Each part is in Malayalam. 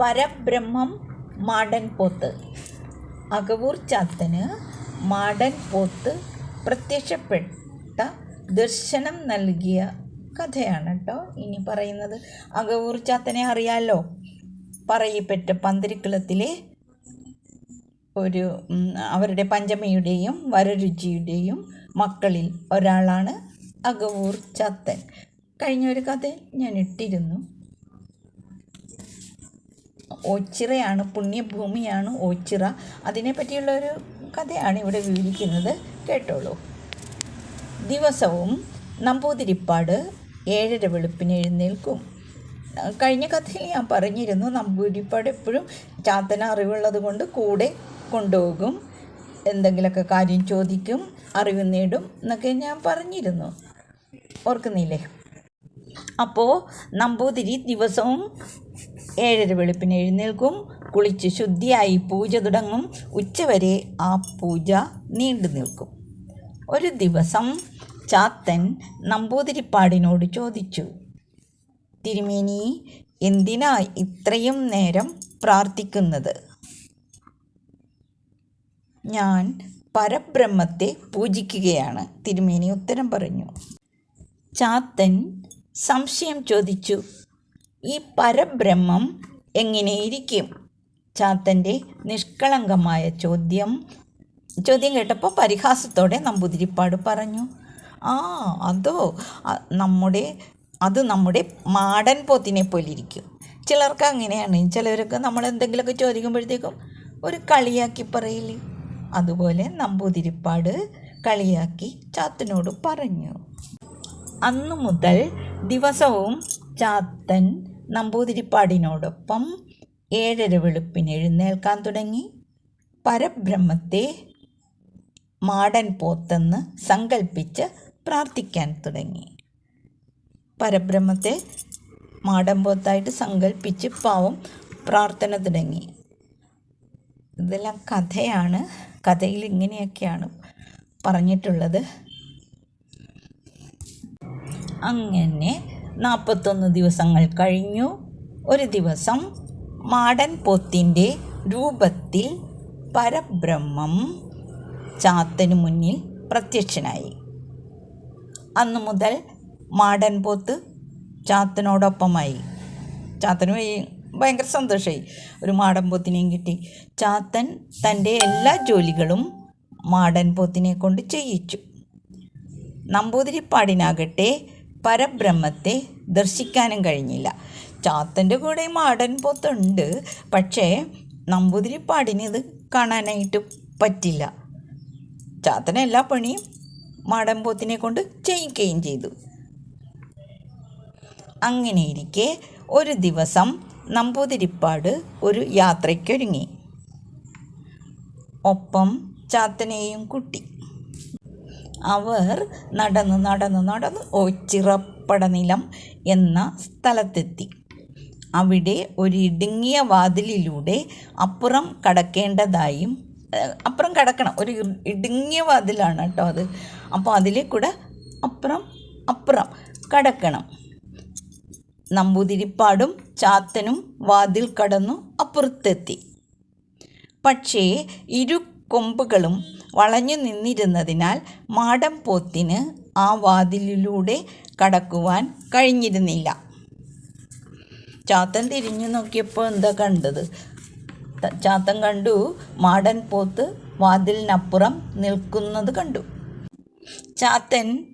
പരബ്രഹ്മം മാടൻ പോത്ത്. അകവൂർ ചാത്തന് മാടൻ പോത്ത് പ്രത്യക്ഷപ്പെട്ട ദർശനം നൽകിയ കഥയാണ് കേട്ടോ ഇനി പറയുന്നത്. അകവൂർ ചാത്തനെ അറിയാലോ? പറയപ്പെട്ട പന്തിരിക്കുളത്തിലെ ഒരു അവരുടെ പഞ്ചമിയുടെയും വരരുചിയുടെയും മക്കളിൽ ഒരാളാണ് അകവൂർ ചാത്തൻ. കഴിഞ്ഞ ഒരു കഥ ഞാൻ ഇട്ടിരുന്നു. ഓച്ചിറയാണ് പുണ്യഭൂമിയാണ് ഓച്ചിറ. അതിനെ പറ്റിയുള്ള ഒരു കഥയാണ് ഇവിടെ വിവരിക്കുന്നത്. കേട്ടോളൂ. ദിവസവും നമ്പൂതിരിപ്പാട് ഏഴര വെളുപ്പിന് എഴുന്നേൽക്കും. കഴിഞ്ഞ കഥയിൽ ഞാൻ പറഞ്ഞിരുന്നു നമ്പൂതിരിപ്പാട് എപ്പോഴും ചാത്തന അറിവുള്ളത് കൊണ്ട് കൂടെ കൊണ്ടുപോകും. എന്തെങ്കിലുമൊക്കെ കാര്യം ചോദിക്കും അറിവ് നേടും എന്നൊക്കെ ഞാൻ പറഞ്ഞിരുന്നു. ഓർക്കുന്നില്ലേ? അപ്പോൾ നമ്പൂതിരി ദിവസവും ഏഴര വെളുപ്പിന് എഴുന്നേൽക്കും. കുളിച്ച് ശുദ്ധിയായി പൂജ തുടങ്ങും. ഉച്ചവരെ ആ പൂജ നീണ്ടു നിൽക്കും. ഒരു ദിവസം ചാത്തൻ നമ്പൂതിരിപ്പാടിനോട് ചോദിച്ചു തിരുമേനി എന്തിനാ ഇത്രയും നേരം പ്രാർത്ഥിക്കുന്നത്? ഞാൻ പരബ്രഹ്മത്തെ പൂജിക്കുകയാണ്. തിരുമേനി ഉത്തരം പറഞ്ഞു. ചാത്തൻ സംശയം ചോദിച്ചു ഈ പരബ്രഹ്മം എങ്ങനെയിരിക്കും? ചാത്തന്റെ നിഷ്കളങ്കമായ ചോദ്യം. ചോദ്യം കേട്ടപ്പോൾ പരിഹാസത്തോടെ നമ്പൂതിരിപ്പാട് പറഞ്ഞു. ആ അതോ നമ്മുടെ അത് നമ്മുടെ മാടൻ പോത്തിനെ പോലിരിക്കും. ചിലർക്ക് അങ്ങനെയാണ്. ചിലവരൊക്കെ നമ്മൾ എന്തെങ്കിലുമൊക്കെ ചോദിക്കുമ്പോഴത്തേക്കും ഒരു കളിയാക്കി പറയില്ലേ? അതുപോലെ നമ്പൂതിരിപ്പാട് കളിയാക്കി ചാത്തനോട് പറഞ്ഞു. അന്നു മുതൽ ദിവസവും ചാത്തൻ നമ്പൂതിരിപ്പാടിനോടൊപ്പം ഏഴര വെളുപ്പിന് എഴുന്നേൽക്കാൻ തുടങ്ങി. പരബ്രഹ്മത്തെ മാടൻ പോത്തെന്ന് സങ്കല്പിച്ച് പ്രാർത്ഥിക്കാൻ തുടങ്ങി. പരബ്രഹ്മത്തെ മാടൻ പോത്തായിട്ട് സങ്കല്പിച്ച് പാവം പ്രാർത്ഥന തുടങ്ങി. ഇതെല്ലാം കഥയാണ്. കഥയിൽ ഇങ്ങനെയൊക്കെയാണ് പറഞ്ഞിട്ടുള്ളത്. അങ്ങനെ നാൽപ്പത്തൊന്ന് ദിവസങ്ങൾ കഴിഞ്ഞു. ഒരു ദിവസം മാടൻ പോത്തിന്റെ രൂപത്തിൽ പരബ്രഹ്മം ചാത്തനു മുന്നിൽ പ്രത്യക്ഷനായി. അന്നു മുതൽ മാടൻ പോത്ത് ചാത്തനോടൊപ്പമായി. ചാത്തന് ഭയങ്കര സന്തോഷമായി ഒരു മാടൻ പോത്തിനെയും കിട്ടി. ചാത്തൻ തന്റെ എല്ലാ ജോലികളും മാടൻ പോത്തിനെ കൊണ്ട് ചെയ്യിച്ചു. നമ്പൂതിരിപ്പാടിനാകട്ടെ പരബ്രഹ്മത്തെ ദർശിക്കാനും കഴിഞ്ഞില്ല. ചാത്തന്റെ കൂടെ മാടൻ പോത്തുണ്ട്. പക്ഷേ നമ്പൂതിരിപ്പാടിന് ഇത് കാണാനായിട്ട് പറ്റില്ല. ചാത്തൻ എല്ലാ പണിയും മാടൻ പോത്തിനെ കൊണ്ട് ചെയ്യിക്കുകയും ചെയ്തു. അങ്ങനെയിരിക്കെ ഒരു ദിവസം നമ്പൂതിരിപ്പാട് ഒരു യാത്രയ്ക്കൊരുങ്ങി. ഒപ്പം ചാത്തനെയും കുട്ടി. അവർ നടന്ന് നടന്ന് നടന്നു ഓച്ചിറപ്പടനിലം എന്ന സ്ഥലത്തെത്തി. അവിടെ ഒരു ഇടുങ്ങിയ വാതിലിലൂടെ അപ്പുറം കടക്കേണ്ടതായും അപ്പുറം കടക്കണം. ഒരു ഇടുങ്ങിയ വാതിലാണ് കേട്ടോ അത്. അപ്പോൾ അതിലെ കൂടെ അപ്പുറം അപ്പുറം കടക്കണം. നമ്പൂതിരിപ്പാടും ചാത്തനും വാതിൽ കടന്നു അപ്പുറത്തെത്തി. പക്ഷേ ഇരു കൊമ്പുകളും വളഞ്ഞു നിന്നിരുന്നതിനാൽ മാടം പോത്തിന് ആ വാതിലിലൂടെ കടക്കുവാൻ കഴിഞ്ഞിരുന്നില്ല. ചാത്തൻ തിരിഞ്ഞു നോക്കിയപ്പോൾ എന്താ കണ്ടത്? ചാത്തൻ കണ്ടു മാടൻ പോത്ത് വാതിലിനപ്പുറം നിൽക്കുന്നത് കണ്ടു. ചാത്തൻ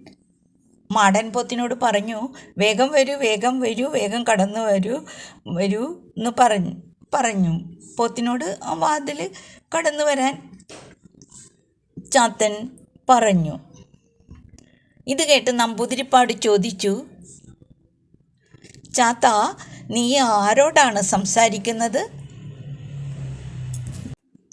മാടൻ പോത്തിനോട് പറഞ്ഞു വേഗം വരൂ വേഗം വരൂ വേഗം കടന്നു വരൂ വരൂ എന്ന് പറഞ്ഞു പറഞ്ഞു. പോത്തിനോട് ആ വാതിൽ കടന്നു വരാൻ ചാത്തൻ പറഞ്ഞു. ഇത് കേട്ട് നമ്പൂതിരിപ്പാട് ചോദിച്ചു. ചാത്ത നീ ആരോടാണ് സംസാരിക്കുന്നത്?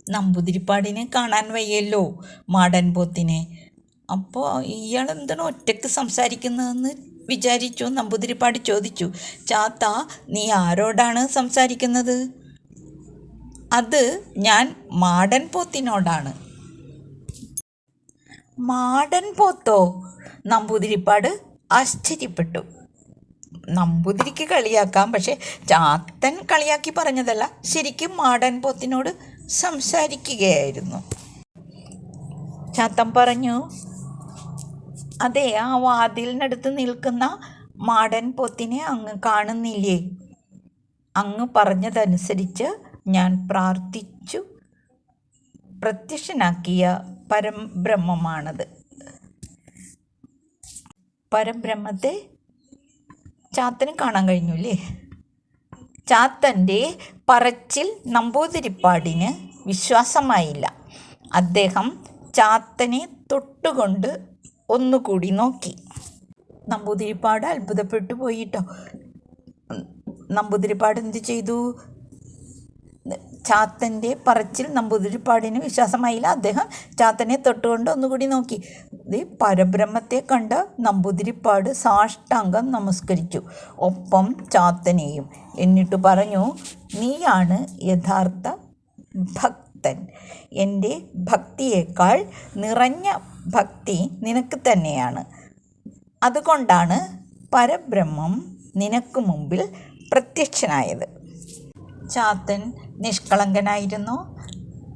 നമ്പൂതിരിപ്പാടിനെ കാണാൻ വയ്യല്ലോ മാടൻ പോത്തിനെ. അപ്പോൾ ഇയാൾ എന്താണ് ഒറ്റയ്ക്ക് സംസാരിക്കുന്നതെന്ന് വിചാരിച്ചു നമ്പൂതിരിപ്പാട് ചോദിച്ചു. ചാത്ത നീ ആരോടാണ് സംസാരിക്കുന്നത്? അത് ഞാൻ മാടൻ പോത്തിനോടാണ്. മാടൻ പോത്തോ. നമ്പൂതിരിപ്പാട് ആശ്ചര്യപ്പെട്ടു. നമ്പൂതിരിക്ക് കളിയാക്കാം പക്ഷെ ചാത്തൻ കളിയാക്കി പറഞ്ഞതല്ല. ശരിക്കും മാടൻ പോത്തിനോട് സംസാരിക്കുകയായിരുന്നു. ചാത്തൻ പറഞ്ഞു അതെ ആ വാതിലിനടുത്ത് നിൽക്കുന്ന മാടൻ പോത്തിനെ അങ്ങ് കാണുന്നില്ലേ? അങ്ങ് പറഞ്ഞതനുസരിച്ച് ഞാൻ പ്രാർത്ഥിച്ചു. പ്രത്യക്ഷനാക്കിയ പരബ്രഹ്മമാണത്. പരബ്രഹ്മത്തെ ചാത്തന് കാണാൻ കഴിഞ്ഞു അല്ലേ ചാത്തന്റെ പറച്ചിൽ നമ്പൂതിരിപ്പാടിന് വിശ്വാസമായില്ല. അദ്ദേഹം ചാത്തനെ തൊട്ടുകൊണ്ട് ഒന്നുകൂടി നോക്കി. നമ്പൂതിരിപ്പാട് അത്ഭുതപ്പെട്ടു പോയിട്ടോ നമ്പൂതിരിപ്പാട് എന്ത് ചെയ്തു? ചാത്തന്റെ പറച്ചിൽ നമ്പൂതിരിപ്പാടിന് വിശ്വാസമായില്ല. അദ്ദേഹം ചാത്തനെ തൊട്ടുകൊണ്ട് ഒന്നുകൂടി നോക്കി. പരബ്രഹ്മത്തെ കണ്ട നമ്പൂതിരിപ്പാട് സാഷ്ടാംഗം നമസ്കരിച്ചു. ഒപ്പം ചാത്തനെയും. എന്നിട്ട് പറഞ്ഞു നീയാണ് യഥാർത്ഥ ഭക്തൻ. എന്റെ ഭക്തിയേക്കാൾ നിറഞ്ഞ ഭക്തി നിനക്ക് തന്നെയാണ്. അതുകൊണ്ടാണ് പരബ്രഹ്മം നിനക്ക് മുമ്പിൽ പ്രത്യക്ഷനായത്. ചാത്തൻ നിഷ്കളങ്കനായിരുന്നു.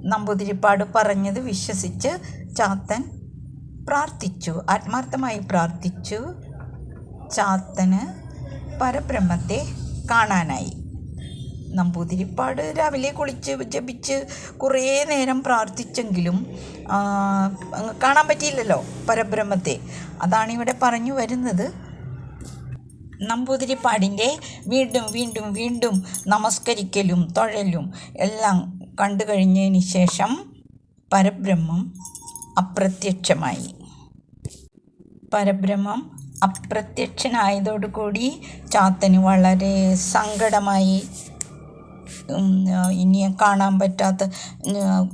നമ്പൂതിരിപ്പാട് പറഞ്ഞത് വിശ്വസിച്ച് ചാത്തൻ പ്രാർത്ഥിച്ചു. ആത്മാർത്ഥമായി പ്രാർത്ഥിച്ചു ചാത്തന് പരബ്രഹ്മത്തെ കാണാനായി. നമ്പൂതിരിപ്പാട് രാവിലെ കുളിച്ച് ജപിച്ച് കുറേ നേരം പ്രാർത്ഥിച്ചെങ്കിലും കാണാൻ പറ്റിയില്ലല്ലോ പരബ്രഹ്മത്തെ. അതാണ് ഇവിടെ പറഞ്ഞു വരുന്നത്. നമ്പൂതിരിപ്പാടിന്റെ വീണ്ടും വീണ്ടും വീണ്ടും നമസ്കരിക്കലും തൊഴലും എല്ലാം കണ്ടു കഴിഞ്ഞതിന് ശേഷം പരബ്രഹ്മം അപ്രത്യക്ഷമായി. പരബ്രഹ്മം അപ്രത്യക്ഷനായതോടുകൂടി ചാത്തന് വളരെ സങ്കടമായി ഇനി കാണാൻ പറ്റാത്ത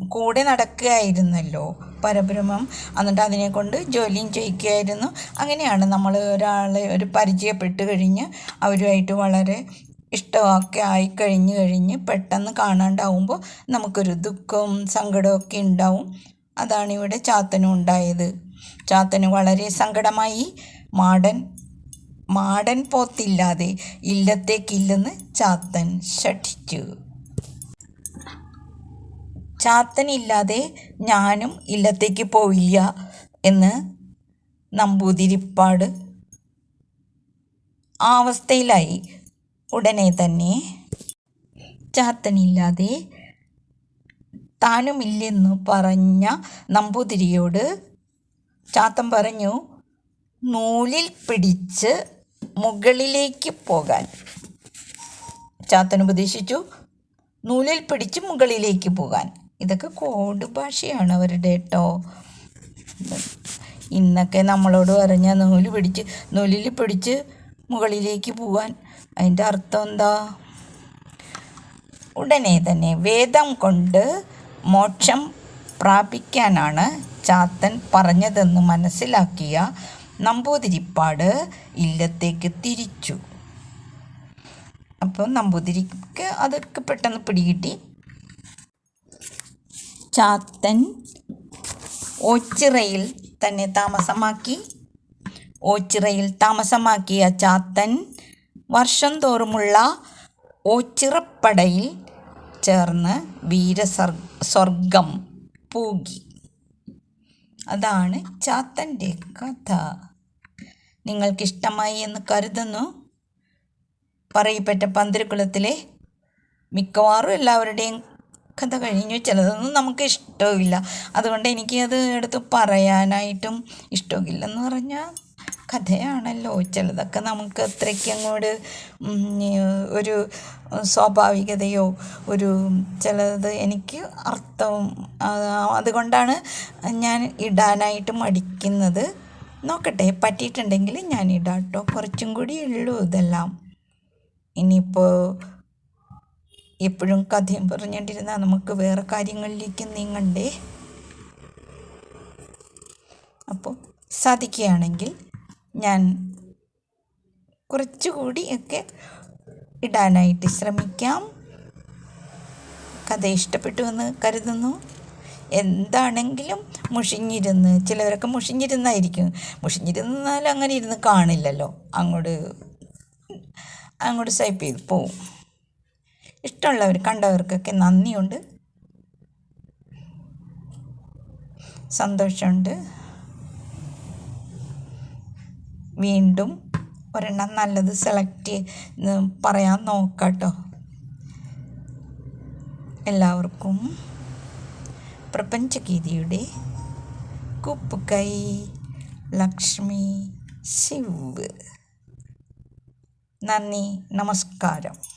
കൂടെ നടക്കുകയായിരുന്നല്ലോ പരബ്രഹ്മം. എന്നിട്ട് അതിനെ കൊണ്ട് ജോലിയും ചെയ്യിക്കുകയായിരുന്നു. അങ്ങനെയാണ് നമ്മൾ ഒരാളെ ഒരു പരിചയപ്പെട്ട് കഴിഞ്ഞ് അവരുമായിട്ട് വളരെ ഇഷ്ടമൊക്കെ ആയി കഴിഞ്ഞ് കഴിഞ്ഞ് പെട്ടെന്ന് കാണാണ്ടാവുമ്പോൾ നമുക്കൊരു ദുഃഖവും സങ്കടമൊക്കെ ഉണ്ടാവും. അതാണ് ഇവിടെ ചാത്തനും ഉണ്ടായത്. ചാത്തന് വളരെ സങ്കടമായി. മാടൻ മാടൻ പോത്തില്ലാതെ ഇല്ലത്തേക്കില്ലെന്ന് ചാത്തൻ ശഠിച്ചു. ചാത്തനില്ലാതെ ഞാനും ഇല്ലത്തേക്ക് പോയില്ല എന്ന് നമ്പൂതിരിപ്പാട് ആ അവസ്ഥയിലായി ഉടനെ തന്നെ ചാത്തനില്ലാതെ താനുമില്ലെന്ന് പറഞ്ഞ നമ്പൂതിരിയോട് ചാത്തൻ പറഞ്ഞു നൂലിൽ പിടിച്ച് മുകളിലേക്ക് പോകാൻ. ചാത്തൻ ഉപദേശിച്ചു നൂലിൽ പിടിച്ച് മുകളിലേക്ക് പോകാൻ. ഇതൊക്കെ കോഡ് ഭാഷയാണ് അവരുടെ കേട്ടോ ഇന്നൊക്കെ നമ്മളോട് പറഞ്ഞ നൂൽ പിടിച്ച് നൂലിൽ പിടിച്ച് മുകളിലേക്ക് പോവാൻ. അതിന്റെ അർത്ഥം എന്താ? ഉടനെ തന്നെ വേദം കൊണ്ട് മോക്ഷം പ്രാപിക്കാനാണ് ചാത്തൻ പറഞ്ഞതെന്ന് മനസ്സിലാക്കിയ നമ്പൂതിരിപ്പാട് ഇല്ലത്തേക്ക് തിരിച്ചു. അപ്പോൾ നമ്പൂതിരിക്ക് അതൊക്കെ പെട്ടെന്ന് പിടികിട്ടി. ചാത്തൻ ഓച്ചിറയിൽ തന്നെ താമസമാക്കി. ഓച്ചിറയിൽ താമസമാക്കിയ ചാത്തൻ വർഷം തോറുമുള്ള ഓച്ചിറപ്പടയിൽ ചേർന്ന് വീരസർ സ്വർഗം പൂകി. അതാണ് ചാത്തന്റെ കഥ. നിങ്ങൾക്കിഷ്ടമായി എന്ന് കരുതുന്നു. പറയപ്പെട്ട പന്തിരുക്കുളത്തിലെ മിക്കവാറും എല്ലാവരുടെയും കഥ കഴിഞ്ഞു. ചിലതൊന്നും നമുക്ക് ഇഷ്ടമില്ല അതുകൊണ്ട് എനിക്ക് അത് എടുത്ത് പറയാനായിട്ടും ഇഷ്ടമില്ലെന്ന് പറഞ്ഞാൽ കഥയാണല്ലോ. ചിലതൊക്കെ നമുക്ക് അത്രയ്ക്ക് അങ്ങോട്ട് ഒരു സ്വാഭാവികതയോ ഒരു ചിലത് എനിക്ക് അർത്ഥവും അതുകൊണ്ടാണ് ഞാൻ ഇടാനായിട്ട് മടിക്കുന്നത്. നോക്കട്ടെ പറ്റിയിട്ടുണ്ടെങ്കിൽ ഞാൻ ഇടാം കേട്ടോ കുറച്ചും കൂടി ഉള്ളൂ ഇതെല്ലാം. ഇനിയിപ്പോൾ എപ്പോഴും കഥയും പറഞ്ഞുകൊണ്ടിരുന്നാൽ നമുക്ക് വേറെ കാര്യങ്ങളിലേക്ക് നീങ്ങണ്ടേ? അപ്പോൾ സാധിക്കുകയാണെങ്കിൽ ഞാൻ കുറച്ചുകൂടി ഒക്കെ ഇടാനായിട്ട് ശ്രമിക്കാം. കഥ ഇഷ്ടപ്പെട്ടു എന്ന് കരുതുന്നു. എന്താണെങ്കിലും മുഷിഞ്ഞിരുന്ന് ചിലവരൊക്കെ മുഷിഞ്ഞിരുന്നായിരിക്കും. മുഷിഞ്ഞിരുന്നാൽ അങ്ങനെ ഇരുന്ന് കാണില്ലല്ലോ. അങ്ങോട്ട് അങ്ങോട്ട് സൈപ്പ് ചെയ്ത് പോവും. ഇഷ്ടമുള്ളവർ കണ്ടവർക്കൊക്കെ നന്ദിയുണ്ട്. സന്തോഷമുണ്ട്. വീണ്ടും ഒരെണ്ണം നല്ലത് സെലക്ട് പറയാൻ നോക്കാട്ടോ. എല്ലാവർക്കും പ്രപഞ്ചഗീതിയുടെ കുപ്പുകൈ ലക്ഷ്മി ശിവ്. നന്ദി നമസ്കാരം.